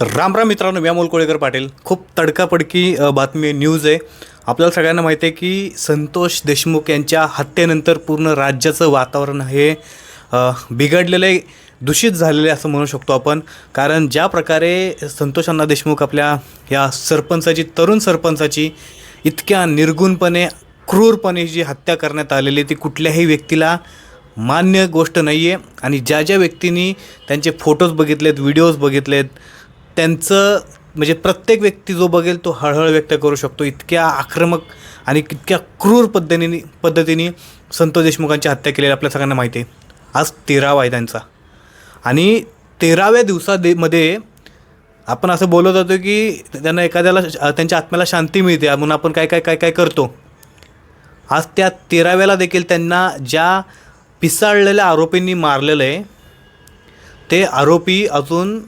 राम राम मित्रांनो मी अमोल कोळेकर पाटील. खूप तडकापडकी बातमी न्यूज आहे. आपल्याला सगळ्यांना माहिती आहे की संतोष देशमुख यांच्या हत्येनंतर पूर्ण राज्याचं वातावरण हे बिघडलेलं आहे दूषित झालेले असं म्हणू शकतो आपण. कारण ज्या प्रकारे संतोष अण्णा देशमुख आपल्या या सरपंचाची तरुण सरपंचाची इतक्या निर्गुणपणे क्रूरपणे जी हत्या करण्यात आलेली आहे ती कुठल्याही व्यक्तीला मान्य गोष्ट नाही आहे आणि ज्या ज्या व्यक्तींनी त्यांचे फोटोज बघितलेत व्हिडिओज बघितलेत त्यांचं म्हणजे प्रत्येक व्यक्ती जो बघेल तो हळहळ व्यक्त करू शकतो. इतक्या आक्रमक आणि इतक्या क्रूर पद्धतीने पद्धतीने संतोष देशमुखांची हत्या केलेली आपल्या सगळ्यांना माहिती आहे. आज तेरावा आहे त्यांचा. आणि तेराव्या दिवसा दे मध्ये आपण असं बोलत होतो की त्यांना एखाद्याला श- त्यांच्या आत्म्याला शांती मिळते. म्हणून आपण काय काय काय काय करतो? आज त्या तेराव्याला देखील त्यांना ज्या पिसाळलेल्या आरोपींनी मारलेलं आहे ते आरोपी अजून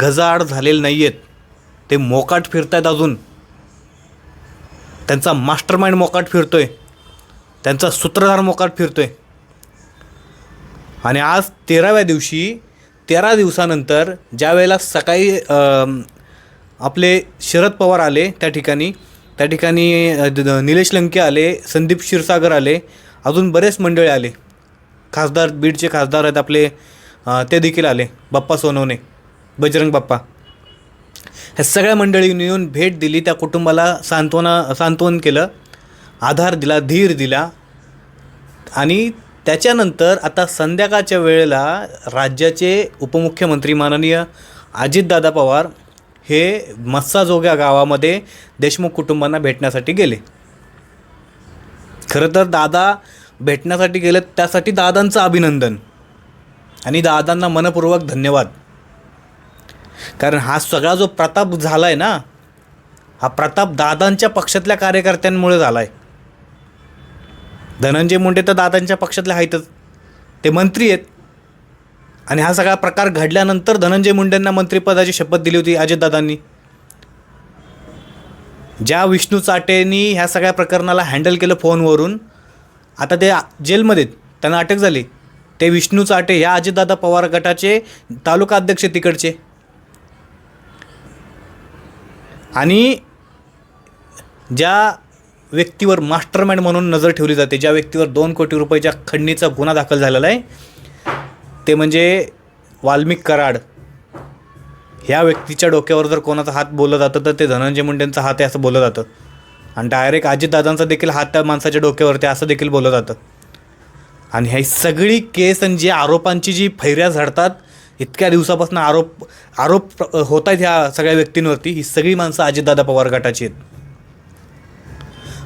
गजाआड झालेले नाही आहेत ते मोकाट फिरत आहेत अजून. त्यांचा मास्टर माइंड मोकाट फिरतोय. त्यांचा सूत्रधार मोकाट फिरतोय. आणि आज तेराव्या दिवशी तेरा दिवसानंतर ज्या वेळेला सकाळी आपले शरद पवार आले त्या ठिकाणी त्या ठिकाणी द- निलेश लंके आले संदीप क्षीरसागर आले अजून बरेच मंडळी आले. खासदार बीडचे खासदार आहेत आपले ते देखील आले बाप्पा सोनवणे. बजरंग बाप्पा. ह्या सगळ्या मंडळींनी येऊन भेट दिली त्या कुटुंबाला सांत्वना सांत्वन केलं आधार दिला धीर दिला. आणि त्याच्यानंतर आता संध्याकाळच्या वेळेला राज्याचे उपमुख्यमंत्री माननीय अजितदादा पवार हे मस्साजोग्या गावामध्ये देशमुख कुटुंबांना भेटण्यासाठी गेले. खरं तर दादा भेटण्यासाठी गेले त्यासाठी दादांचं अभिनंदन. आणि दादांना मनपूर्वक धन्यवाद. कारण हा सगळा जो प्रताप झाला आहे ना हा प्रताप दादांच्या पक्षातल्या कार्यकर्त्यांमुळे झाला आहे धनंजय मुंडे तर दादांच्या पक्षातले आहेतच ते मंत्री आहेत. आणि हा सगळा प्रकार घडल्यानंतर धनंजय मुंडेंना मंत्रिपदाची शपथ दिली होती अजितदादांनी ज्या विष्णू चाटेंनी ह्या सगळ्या प्रकरणाला हँडल केलं फोनवरून आता ते जेलमध्ये आहेत. त्यांना अटक झाली. ते विष्णू चाटे ह्या अजितदादा पवार गटाचे तालुका अध्यक्ष तिकडचे. आणि ज्या व्यक्तीवर मास्टरमाइंड म्हणून नजर ठेवली जाते ज्या व्यक्तीवर दोन कोटी रुपयाच्या खंडणीचा गुन्हा दाखल झालेला आहे ते म्हणजे वाल्मिक कराड. ह्या व्यक्तीच्या डोक्यावर जर कोणाचा हात बोललं जातं तर ते धनंजय मुंडेंचा हात आहे असं बोललं जातं. आणि डायरेक्ट अजितदादांचा देखील हात त्या माणसाच्या डोक्यावरती असं देखील बोललं जातं. आणि ह्या सगळी केस आणि जी आरोपांची जी फैऱ्या झडतात इतक्या दिवसापासून आरोप आरोप होत आहेत ह्या सगळ्या व्यक्तींवरती. ही सगळी माणसं अजितदादा पवार गटाची आहेत.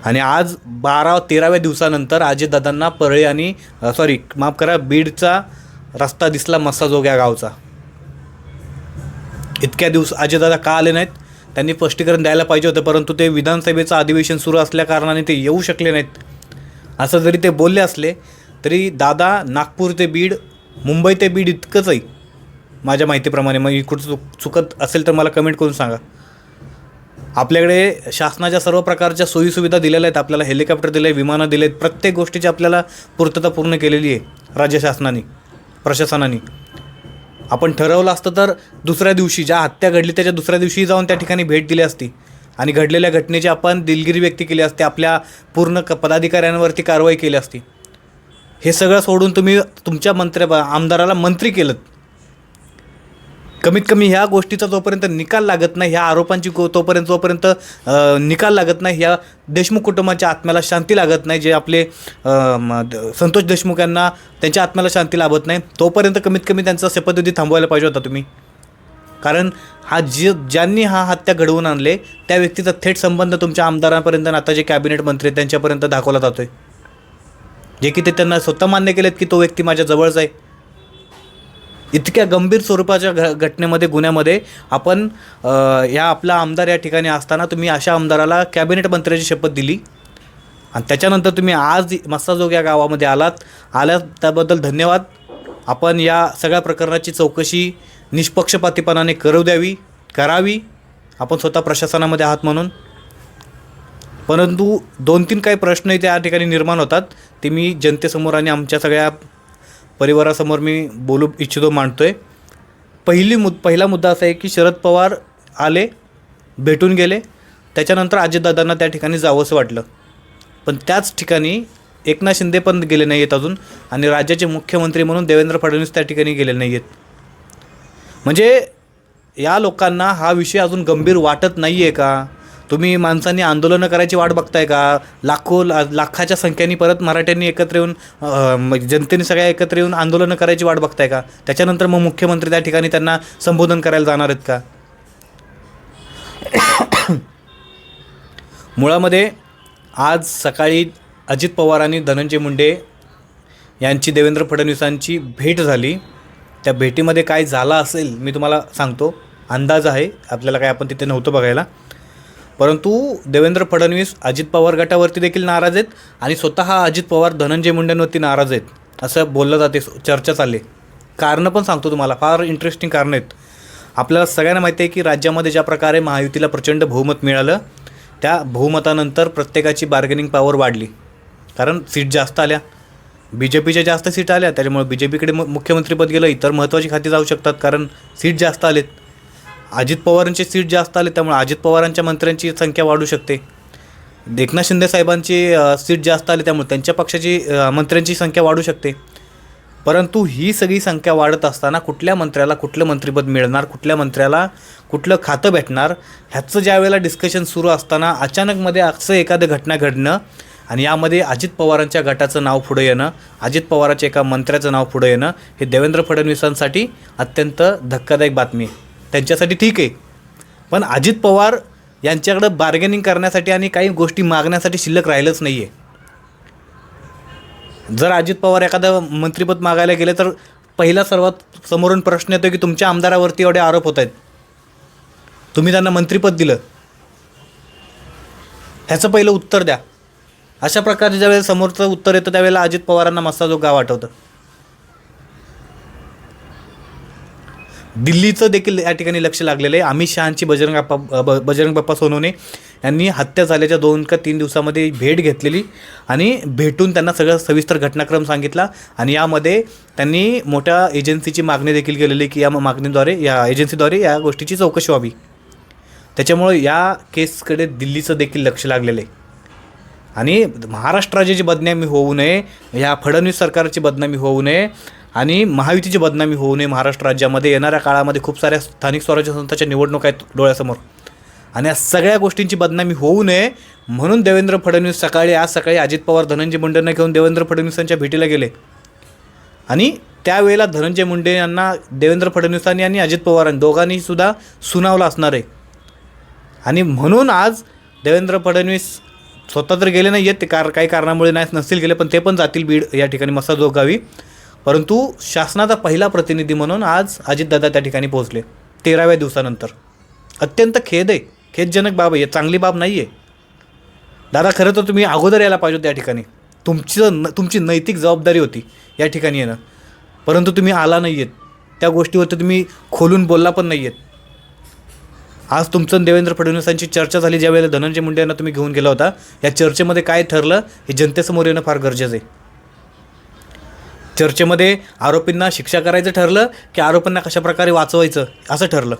आणि आज बारा तेराव्या दिवसानंतर अजितदादांना परळी आणि सॉरी माफ करा बीडचा रस्ता दिसला मस्साजोग्या गावचा. इतक्या दिवस अजितदादा का आले नाहीत? त्यांनी स्पष्टीकरण द्यायला पाहिजे होतं परंतु ते विधानसभेचं अधिवेशन सुरू असल्या कारणाने ते येऊ शकले नाहीत. असं जरी ते बोलले असले तरी दादा नागपूर ते बीड मुंबई ते बीड इतकंच आहे. माझ्या माहितीप्रमाणे. मग कुठं चुक चुकत असेल तर मला कमेंट करून सांगा. आपल्याकडे शासनाच्या सर्व प्रकारच्या सोयीसुविधा दिलेल्या आहेत. आपल्याला हेलिकॉप्टर दिले विमानं दिले आहेत प्रत्येक गोष्टीची आपल्याला पूर्तता पूर्ण केलेली आहे राज्य शासनाने प्रशासनाने. आपण ठरवलं असतं तर दुसऱ्या दिवशी ज्या हत्या घडली त्याच्या दुसऱ्या दिवशी जाऊन त्या ठिकाणी भेट दिली असती. आणि घडलेल्या घटनेची आपण दिलगिरी व्यक्त केली असते. आपल्या पूर्ण क पदाधिकाऱ्यांवरती कारवाई केली असती. हे सगळं सोडून तुम्ही तुमच्या मंत्र्या आमदाराला मंत्री केलं कमीत कमी ह्या गोष्टीचा जोपर्यंत निकाल लागत नाही ह्या आरोपांची को तोपर्यंत जोपर्यंत निकाल लागत नाही ह्या देशमुख कुटुंबाच्या आत्म्याला शांती लागत नाही जे आपले द- संतोष देशमुख यांना त्यांच्या आत्म्याला शांती लाभत नाही तोपर्यंत कमीत कमी त्यांचा शपथविधी थांबवायला पाहिजे होता तुम्ही. कारण हा जे ज्यांनी हा हत्या घडवून आणले त्या व्यक्तीचा थेट संबंध तुमच्या आमदारांपर्यंत आता जे कॅबिनेट मंत्री आहेत त्यांच्यापर्यंत दाखवला जातो आहे जे की ते त्यांना स्वतः मान्य केलेत की तो व्यक्ती माझ्या जवळचा आहे. इतक्या गंभीर स्वरूपाच्या घ घटनेमध्ये गुन्ह्यामध्ये आपण या आपला आमदार या ठिकाणी असताना तुम्ही अशा आमदाराला कॅबिनेट मंत्र्याची शपथ दिली. आणि त्याच्यानंतर तुम्ही आज मस्साजोग या गावामध्ये आलात. आल्या त्याबद्दल धन्यवाद. आपण या सगळ्या प्रकरणाची चौकशी निष्पक्षपातीपणाने करू द्यावी करावी. आपण स्वतः प्रशासनामध्ये आहात म्हणून. परंतु दोन तीन काही प्रश्न त्या ठिकाणी निर्माण होतात. ते मी जनतेसमोर आणि आमच्या सगळ्या परिवारासमोर मी बोलू इच्छितो मांडतो आहे पहिली मुद पहिला मुद्दा असा आहे की शरद पवार आले भेटून गेले. त्याच्यानंतर अजितदादांना त्या ठिकाणी जावंसं वाटलं. पण त्याच ठिकाणी एकनाथ शिंदे पण गेले नाही आहेत अजून आणि राज्याचे मुख्यमंत्री म्हणून देवेंद्र फडणवीस त्या ठिकाणी गेले नाही आहेत म्हणजे या लोकांना हा विषय अजून गंभीर वाटत नाही आहे का? तुम्ही माणसांनी आंदोलनं करायची वाट बघताय का? लाखो ला लाखाच्या संख्येने परत मराठ्यांनी एकत्र येऊन जनतेने सगळ्या एकत्र येऊन आंदोलनं करायची वाट बघताय का? त्याच्यानंतर मग मुख्यमंत्री त्या ठिकाणी त्यांना संबोधन करायला जाणार आहेत का? मुळामध्ये आज सकाळी अजित पवार आणि धनंजय मुंडे यांची देवेंद्र फडणवीसांची भेट झाली. त्या भेटीमध्ये काय झालं असेल मी तुम्हाला सांगतो. अंदाज आहे. आपल्याला काय आपण तिथे नव्हतं बघायला. परंतु देवेंद्र फडणवीस अजित पवार गटावरती देखील नाराज आहेत आणि स्वतः अजित पवार धनंजय मुंडेंवरती नाराज आहेत असं बोललं जाते चर्चा चालली. कारणं पण सांगतो तुम्हाला फार इंटरेस्टिंग कारणं आहेत. आपल्याला सगळ्यांना माहिती आहे की राज्यामध्ये ज्या प्रकारे महायुतीला प्रचंड बहुमत मिळालं त्या बहुमतानंतर प्रत्येकाची बार्गेनिंग पॉवर वाढली. कारण सीट जास्त आल्या. बी जे पीच्या जास्त सीट आल्या त्याच्यामुळे बी जे पीकडे मुख्यमंत्रीपद गेलं इतर महत्त्वाची खाती जाऊ शकतात कारण सीट जास्त आलेत. अजित पवारांची सीट जास्त आले त्यामुळे अजित पवारांच्या मंत्र्यांची संख्या वाढू शकते. एकनाथ शिंदे साहेबांची सीट जास्त आली त्यामुळे त्यांच्या पक्षाची मंत्र्यांची संख्या वाढू शकते. परंतु ही सगळी संख्या वाढत असताना कुठल्या मंत्र्याला कुठलं मंत्रिपद मिळणार कुठल्या मंत्र्याला कुठलं खातं भेटणार ह्याचं ज्या वेळेला डिस्कशन सुरू असताना अचानकमध्ये असं एखादं घटना घडणं आणि यामध्ये अजित पवारांच्या गटाचं नाव पुढं येणं अजित पवारांच्या एका मंत्र्याचं नाव पुढं येणं हे देवेंद्र फडणवीसांसाठी अत्यंत धक्कादायक बातमी आहे. त्यांच्यासाठी ठीक आहे. पण अजित पवार यांच्याकडं बार्गेनिंग करण्यासाठी आणि काही गोष्टी मागण्यासाठी शिल्लक राहिलंच नाही आहे जर अजित पवार एखादं मंत्रिपद मागायला गेले तर पहिला सर्वात समोरून प्रश्न येतो की तुमच्या आमदारावरती एवढे आरोप होत आहेत. तुम्ही त्यांना मंत्रिपद दिलं. ह्याचं पहिलं उत्तर द्या. अशा प्रकारचे ज्यावेळेला समोरचं उत्तर येतं त्यावेळेला अजित पवारांना मस्ता जो गाव आठवतं. दिल्लीचं देखील या ठिकाणी लक्ष लागलेलं आहे. अमित शहांची बजरंग बाप्पा ब- बजरंग बाप्पा सोनवणे यांनी हत्या झाल्याच्या दोन का तीन दिवसामध्ये भेट घेतलेली आणि भेटून त्यांना सगळं सविस्तर घटनाक्रम सांगितला आणि यामध्ये त्यांनी मोठ्या एजन्सीची मागणी देखील केलेली की या मागणीद्वारे या एजन्सीद्वारे या गोष्टीची चौकशी व्हावी. त्याच्यामुळे या केसकडे दिल्लीचं देखील लक्ष लागलेलं आहे. आणि महाराष्ट्राची जी बदनामी होऊ नये ह्या फडणवीस सरकारची बदनामी होऊ नये आणि महायुतीची बदनामी होऊ नये महाराष्ट्र राज्यामध्ये. येणाऱ्या काळामध्ये खूप साऱ्या स्थानिक स्वराज्य संस्थांच्या निवडणुका आहेत डोळ्यासमोर. आणि या सगळ्या गोष्टींची बदनामी होऊ नये म्हणून देवेंद्र फडणवीस सकाळी आज सकाळी अजित पवार धनंजय मुंडेंना घेऊन देवेंद्र फडणवीसांच्या भेटीला गेले. आणि त्यावेळेला धनंजय मुंडे यांना देवेंद्र फडणवीसांनी आणि अजित पवारांनी दोघांनीसुद्धा सुनावलं असणार आहे. आणि म्हणून आज देवेंद्र फडणवीस स्वतः तर गेले नाही आहेत ते कार काही कारणामुळे नाही नसतील गेले पण ते पण जातील बीड या ठिकाणी मसाजोग गावी. परंतु शासनाचा पहिला प्रतिनिधी म्हणून आज अजितदादा त्या ठिकाणी पोहोचले तेराव्या दिवसानंतर. अत्यंत खेद आहे खेदजनक बाब आहे चांगली बाब नाही आहे दादा खरं तर तुम्ही अगोदर यायला पाहिजे त्या ठिकाणी. तुमचं न तुमची नैतिक जबाबदारी होती या ठिकाणी येणं. परंतु तुम्ही आला नाही आहेत त्या गोष्टीवरती तुम्ही खोलून बोलला पण नाही आहेत आज तुमचं देवेंद्र फडणवीसांची चर्चा झाली ज्यावेळेला धनंजय मुंडे यांना तुम्ही घेऊन गेला होता या चर्चेमध्ये काय ठरलं हे जनतेसमोर येणं फार गरजेचं आहे. चर्चेमध्ये आरोपींना शिक्षा करायचं ठरलं की आरोपींना कशाप्रकारे वाचवायचं असं ठरलं.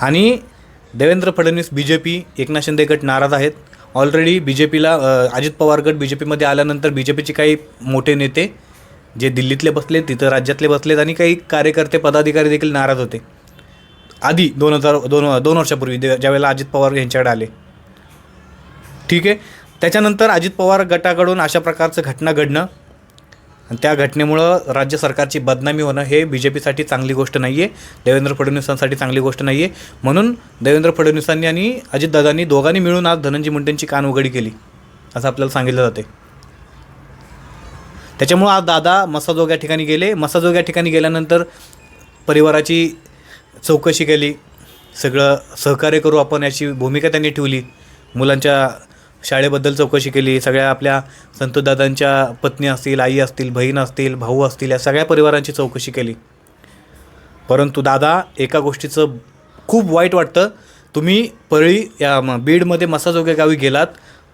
आणि Devendra Fadnavis B J P Eknath Shinde गट नाराज आहेत. ऑलरेडी बी जे पीला अजित पवार गट बी जे पीमध्ये आल्यानंतर बी जे पीचे काही मोठे नेते जे दिल्लीतले बसलेत तिथं राज्यातले बसलेत आणि काही कार्यकर्ते पदाधिकारी देखील नाराज होते. आधी दोन हजार दोन दोन वर्षापूर्वी ज्यावेळेला अजित पवार यांच्याकडे आले. ठीक आहे? त्याच्यानंतर अजित पवार गटाकडून अशा प्रकारचं घटना घडणं आणि त्या घटनेमुळं राज्य सरकारची बदनामी होणं हे बी जे पीसाठी चांगली गोष्ट नाही आहे देवेंद्र फडणवीसांसाठी चांगली गोष्ट नाही आहे म्हणून देवेंद्र फडणवीसांनी आणि अजितदादांनी दोघांनी मिळून आज धनंजय मुंडेंची कान उघडी केली असं आपल्याला सांगितलं जाते त्याच्यामुळं आज दादा मसाजोग या ठिकाणी गेले. मसाजोग या ठिकाणी गेल्यानंतर परिवाराची चौकशी केली सगळं सहकार्य करू आपण याची भूमिका त्यांनी ठेवली. मुलांच्या शाळेबद्दल चौकशी केली सगळ्या आपल्या संतदादांच्या पत्नी असतील आई असतील बहीण असतील भाऊ असतील या सगळ्या परिवारांची चौकशी केली. परंतु दादा एका गोष्टीचं खूप वाईट वाटतं तुम्ही परळी या म- बीडमध्ये मसाजोग्या गावी गेलात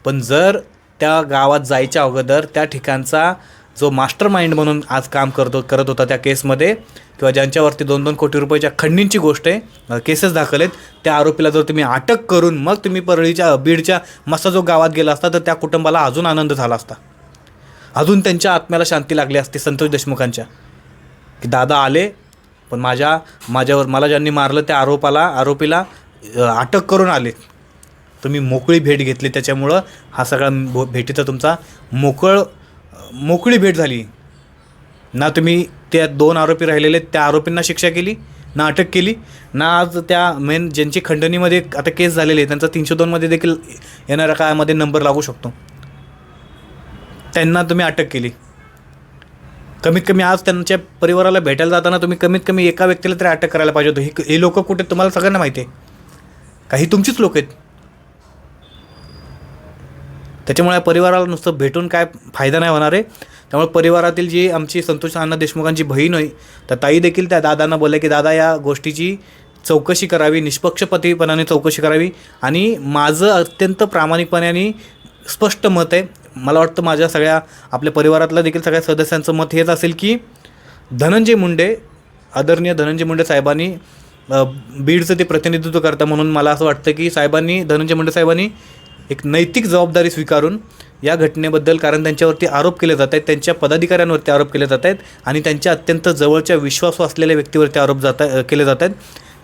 पण जर त्या गावात जायच्या अगोदर त्या ठिकाणचा जो मास्टर माइंड म्हणून आज काम करतो करत होता त्या केसमध्ये किंवा ज्यांच्यावरती दोन दोन कोटी रुपयाच्या खंडींची गोष्ट आहे केसेस दाखल आहेत त्या आरोपीला जर तुम्ही अटक करून मग तुम्ही परळीच्या बीडच्या मसाजो गावात गेला असता तर त्या कुटुंबाला अजून आनंद झाला असता. अजून त्यांच्या आत्म्याला शांती लागली असती संतोष देशमुखांच्या. की दादा आले पण माझ्या माझ्यावर मला ज्यांनी मारलं त्या आरोपाला आरोपीला अटक करून आले. तुम्ही मोकळी भेट घेतली त्याच्यामुळं हा सगळा भो- भेटीचा तुमचा मोकळ मोकळी भेट झाली. ना तुम्ही त्या दोन आरोपी राहिलेले त्या आरोपींना शिक्षा केली ना अटक केली ना आज त्या मेन ज्यांची खंडणीमध्ये आता केस झालेली आहे त्यांचा तीनशे दोनमध्ये देखील येणाऱ्या काळामध्ये नंबर लागू शकतो. त्यांना तुम्ही अटक केली. कमीत कमी आज त्यांच्या परिवाराला भेटायला जाताना तुम्ही कमीत कमी एका व्यक्तीला तरी अटक करायला पाहिजे होतं. हे हे लोक कुठे तुम्हाला सगळ्यांना माहिती आहे. काही तुमचीच लोक आहेत. त्याच्यामुळे परिवाराला नुसतं भेटून काय फायदा नाही होणार आहे. त्यामुळे परिवारातील जी आमची संतोष अण्णा देशमुखांची बहीण होई तर ताई देखील त्या दादांना बोलल्या की दादा या गोष्टीची चौकशी करावी निष्पक्षपतीपणाने चौकशी करावी. आणि माझं अत्यंत प्रामाणिकपणे आणि स्पष्ट मत आहे. मला वाटतं माझ्या सगळ्या आपल्या परिवारातल्या देखील सगळ्या सदस्यांचं मत हेच असेल की धनंजय मुंडे आदरणीय धनंजय मुंडे साहेबांनी बीडचं ते प्रतिनिधित्व करता म्हणून मला असं वाटतं की साहेबांनी धनंजय मुंडे साहेबांनी एक नैतिक जबाबदारी स्वीकारून या घटनेबद्दल कारण त्यांच्यावरती आरोप केले जात आहेत त्यांच्या पदाधिकाऱ्यांवरती आरोप केले जात आहेत आणि त्यांच्या अत्यंत जवळच्या विश्वासू असलेल्या व्यक्तीवरती आरोप जात केले जात आहेत.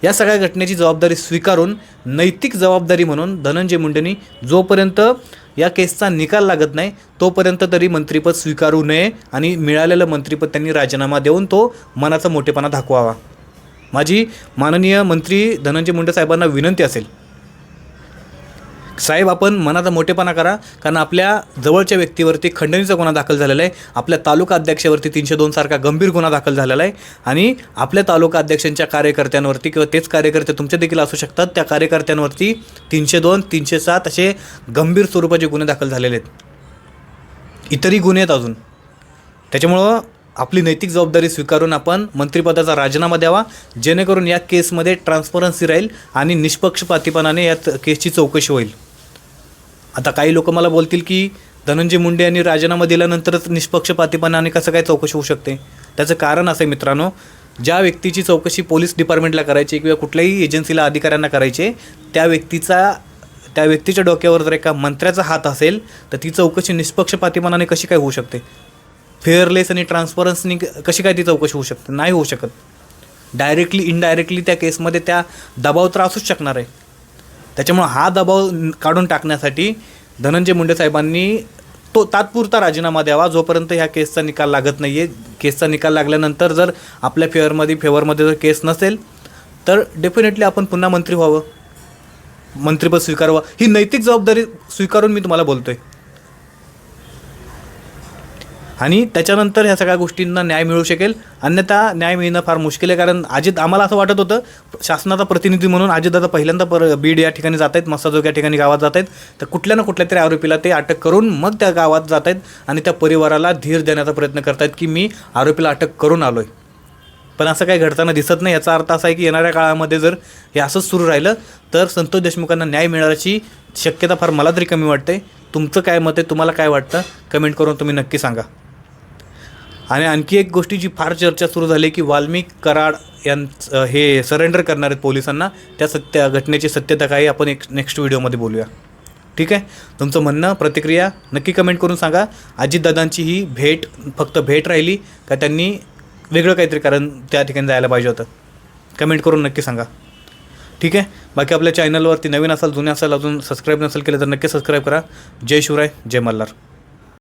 या सगळ्या घटनेची जबाबदारी स्वीकारून नैतिक जबाबदारी म्हणून धनंजय मुंडेंनी जोपर्यंत या केसचा निकाल लागत नाही तोपर्यंत तरी मंत्रिपद स्वीकारू नये आणि मिळालेलं मंत्रिपद त्यांनी राजीनामा देऊन तो मनाचा मोठेपणा दाखवावा. माझी माननीय मंत्री धनंजय मुंडे साहेबांना विनंती असेल साहेब आपण मनाचा मोठेपणा करा कारण आपल्या जवळच्या व्यक्तीवरती खंडणीचा गुन्हा दाखल झालेला आहे. आपल्या तालुका अध्यक्षावरती तीनशे दोन सारखा गंभीर गुन्हा दाखल झालेला आहे. आणि आपल्या तालुका अध्यक्षांच्या कार्यकर्त्यांवरती किंवा तेच कार्यकर्ते तुमचे देखील असू शकतात. त्या कार्यकर्त्यांवरती तीनशे दोन तीनशे सात असे गंभीर स्वरूपाचे गुन्हे दाखल झालेले आहेत. इतरही गुन्हे आहेत अजून. त्याच्यामुळं आपली नैतिक जबाबदारी स्वीकारून आपण मंत्रिपदाचा राजीनामा द्यावा. जेणेकरून या केसमध्ये ट्रान्सपरन्सी राहील आणि निष्पक्षपातीपणाने या केसची चौकशी होईल. आता काही लोक मला बोलतील की धनंजय मुंडे यांनी राजीनामा दिल्यानंतरच निष्पक्षपातीपणाने कसं काय चौकशी होऊ शकते? त्याचं कारण असं आहे मित्रांनो ज्या व्यक्तीची चौकशी पोलीस डिपार्टमेंटला करायची किंवा कुठल्याही एजन्सीला अधिकाऱ्यांना करायचे त्या व्यक्तीचा त्या व्यक्तीच्या डोक्यावर जर एका मंत्र्याचा हात असेल तर ती चौकशी निष्पक्षपातीपणाने कशी काय होऊ शकते? फेअरलेस आणि ट्रान्सपरन्सनी कशी काय ती चौकशी होऊ शकते? नाही होऊ शकत. डायरेक्टली इनडायरेक्टली त्या केसमध्ये त्या दबाव तर असूच शकणार आहे. त्याच्यामुळं हा दबाव काढून टाकण्यासाठी धनंजय मुंडे साहेबांनी तो तात्पुरता राजीनामा द्यावा जोपर्यंत ह्या केसचा निकाल लागत नाही आहे केसचा निकाल लागल्यानंतर जर आपल्या फेअरमध्ये फेवरमध्ये जर केस नसेल तर डेफिनेटली आपण पुन्हा मंत्री व्हावं. मंत्रिपद स्वीकारावं. ही नैतिक जबाबदारी स्वीकारून मी तुम्हाला बोलतो आहे आणि त्याच्यानंतर ह्या सगळ्या गोष्टींना न्याय मिळू शकेल. अन्यथा न्याय मिळणं फार मुश्किल आहे कारण अजित आम्हाला असं वाटत होतं शासनाचा प्रतिनिधी म्हणून अजितदादा पहिल्यांदा पर बीड या ठिकाणी जात आहेत मस्ताजोग या ठिकाणी गावात जात आहेत. तर कुठल्या ना कुठल्या तरी आरोपीला ते अटक करून मग त्या गावात जात आहेत आणि त्या परिवाराला धीर देण्याचा प्रयत्न करतायत की मी आरोपीला अटक करून आलो आहे पण असं काही घडताना दिसत नाही. याचा अर्थ असा आहे की येणाऱ्या काळामध्ये जर हे असंच सुरू राहिलं तर संतोष देशमुखांना न्याय मिळण्याची शक्यता फार मला तरी कमी वाटते. तुमचं काय मत आहे? तुम्हाला काय वाटतं? कमेंट करून तुम्ही नक्की सांगा. आणि आणखी एक गोष्टीची फार चर्चा सुरू झाली की वाल्मिक कराड यांचं हे सरेंडर करणार आहेत पोलिसांना त्या सत्य घटनेची सत्यता काय आपण एक नेक्स्ट व्हिडिओमध्ये बोलूया. ठीक आहे? तुमचं म्हणणं प्रतिक्रिया नक्की कमेंट करून सांगा. अजितदादांची ही भेट फक्त भेट राहिली का त्यांनी वेगळं काहीतरी कारण त्या ठिकाणी जायला पाहिजे होतं? कमेंट करून नक्की सांगा. ठीक आहे? बाकी आपल्या चॅनलवरती नवीन असाल जुने असाल अजून सबस्क्राईब नसेल केलं तर नक्की सबस्क्राईब करा. जय शिवराय जय मल्हार.